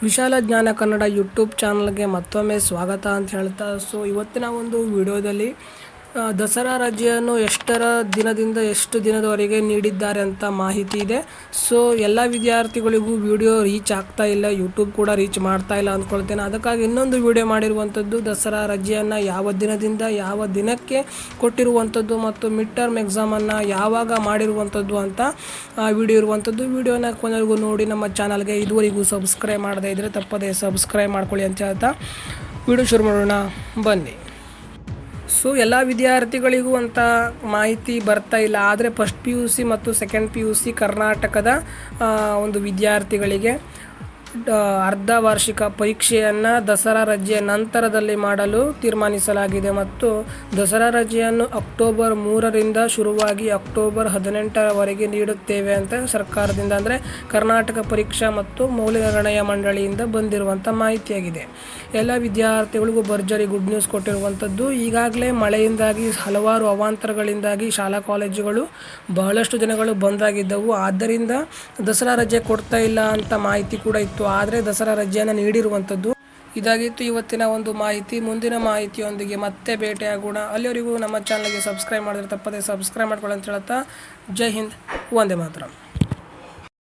ವಿಶಾಲ ಜ್ಞಾನ ಕನ್ನಡ ಯೂಟ್ಯೂಬ್ ಚಾನಲ್ಗೆ ಮತ್ತೊಮ್ಮೆ ಸ್ವಾಗತ ಅಂತ ಹೇಳ್ತಾ ಸೊ ಇವತ್ತಿನ ಒಂದು ವಿಡಿಯೋದಲ್ಲಿ ದಸರಾ ರಜೆಯನ್ನು ಎಷ್ಟರ ದಿನದಿಂದ ಎಷ್ಟು ದಿನದವರೆಗೆ ನೀಡಿದ್ದಾರೆ ಅಂತ ಮಾಹಿತಿ ಇದೆ. ಸೊ ಎಲ್ಲ ವಿದ್ಯಾರ್ಥಿಗಳಿಗೂ ವಿಡಿಯೋ ರೀಚ್ ಆಗ್ತಾ ಇಲ್ಲ ಯೂಟ್ಯೂಬ್ ಕೂಡ ರೀಚ್ ಮಾಡ್ತಾ ಇಲ್ಲ ಅಂದ್ಕೊಳ್ತೇನೆ ಅದಕ್ಕಾಗಿ ಇನ್ನೊಂದು ವಿಡಿಯೋ ಮಾಡಿರುವಂಥದ್ದು ದಸರಾ ರಜೆಯನ್ನು ಯಾವ ದಿನದಿಂದ ಯಾವ ದಿನಕ್ಕೆ ಕೊಟ್ಟಿರುವಂಥದ್ದು ಮತ್ತು ಮಿಡ್ ಟರ್ಮ್ ಎಕ್ಸಾಮನ್ನು ಯಾವಾಗ ಮಾಡಿರುವಂಥದ್ದು ಅಂತ ವಿಡಿಯೋ ಇರುವಂಥದ್ದು. ವಿಡಿಯೋನ ಕೊನೆಗೂ ನೋಡಿ, ನಮ್ಮ ಚಾನಲ್ಗೆ ಇದುವರೆಗೂ ಸಬ್ಸ್ಕ್ರೈಬ್ ಮಾಡದೇ ಇದ್ದರೆ ತಪ್ಪದೇ ಸಬ್ಸ್ಕ್ರೈಬ್ ಮಾಡ್ಕೊಳ್ಳಿ ಅಂತ ಹೇಳ್ತಾ. ವಿಡಿಯೋ ಶುರು ಮಾಡೋಣ, ಬನ್ನಿ. ಸೊ ಎಲ್ಲ ವಿದ್ಯಾರ್ಥಿಗಳಿಗೂ ಅಂತ ಮಾಹಿತಿ ಬರ್ತಾ ಇಲ್ಲ. ಆದರೆ ಫಸ್ಟ್ ಪಿ ಯು ಸಿ ಮತ್ತು ಸೆಕೆಂಡ್ ಪಿ ಯು ಸಿ ಕರ್ನಾಟಕದ ಒಂದು ವಿದ್ಯಾರ್ಥಿಗಳಿಗೆ ಅರ್ಧ ವಾರ್ಷಿಕ ಪರೀಕ್ಷೆಯನ್ನು ದಸರಾ ರಜೆಯ ನಂತರದಲ್ಲಿ ಮಾಡಲು ತೀರ್ಮಾನಿಸಲಾಗಿದೆ ಮತ್ತು ದಸರಾ ರಜೆಯನ್ನು ಅಕ್ಟೋಬರ್ ಮೂರರಿಂದ ಶುರುವಾಗಿ ಅಕ್ಟೋಬರ್ ಹದಿನೆಂಟರವರೆಗೆ ನೀಡುತ್ತೇವೆ ಅಂತ ಸರ್ಕಾರದಿಂದ, ಅಂದರೆ ಕರ್ನಾಟಕ ಪರೀಕ್ಷಾ ಮತ್ತು ಮೌಲ್ಯ ನಿರ್ಣಯ ಮಂಡಳಿಯಿಂದ ಬಂದಿರುವಂಥ ಮಾಹಿತಿಯಾಗಿದೆ. ಎಲ್ಲ ವಿದ್ಯಾರ್ಥಿಗಳಿಗೂ ಭರ್ಜರಿ ಗುಡ್ ನ್ಯೂಸ್ ಕೊಟ್ಟಿರುವಂಥದ್ದು ಈಗಾಗಲೇ ಮಳೆಯಿಂದಾಗಿ ಹಲವಾರು ಅವಾಂತರಗಳಿಂದಾಗಿ ಶಾಲಾ ಕಾಲೇಜುಗಳು ಬಹಳಷ್ಟು ದಿನಗಳು ಬಂದಾಗಿದ್ದವು ಆದ್ದರಿಂದ ದಸರಾ ರಜೆ ಕೊಡ್ತಾ ಇಲ್ಲ ಅಂತ ಮಾಹಿತಿ ಕೂಡ ಇತ್ತು. ಆದರೆ ದಸರಾ ರಜೆಯನ್ನು ನೀಡಿರುವಂಥದ್ದು ಇದಾಗಿತ್ತು. ಇವತ್ತಿನ ಒಂದು ಮಾಹಿತಿ, ಮುಂದಿನ ಮಾಹಿತಿಯೊಂದಿಗೆ ಮತ್ತೆ ಭೇಟಿಯಾಗೋಣ. ಅಲ್ಲಿವರೆಗೂ ನಮ್ಮ ಚಾನಲ್ಗೆ ಸಬ್ಸ್ಕ್ರೈಬ್ ಮಾಡಿದ್ರೆ ತಪ್ಪದೆ ಸಬ್ಸ್ಕ್ರೈಬ್ ಮಾಡ್ಕೊಳ್ಳಿ ಅಂತ ಹೇಳ್ತಾ ಜೈ ಹಿಂದ್ ಒಂದೇ ಮಾತ್ರ.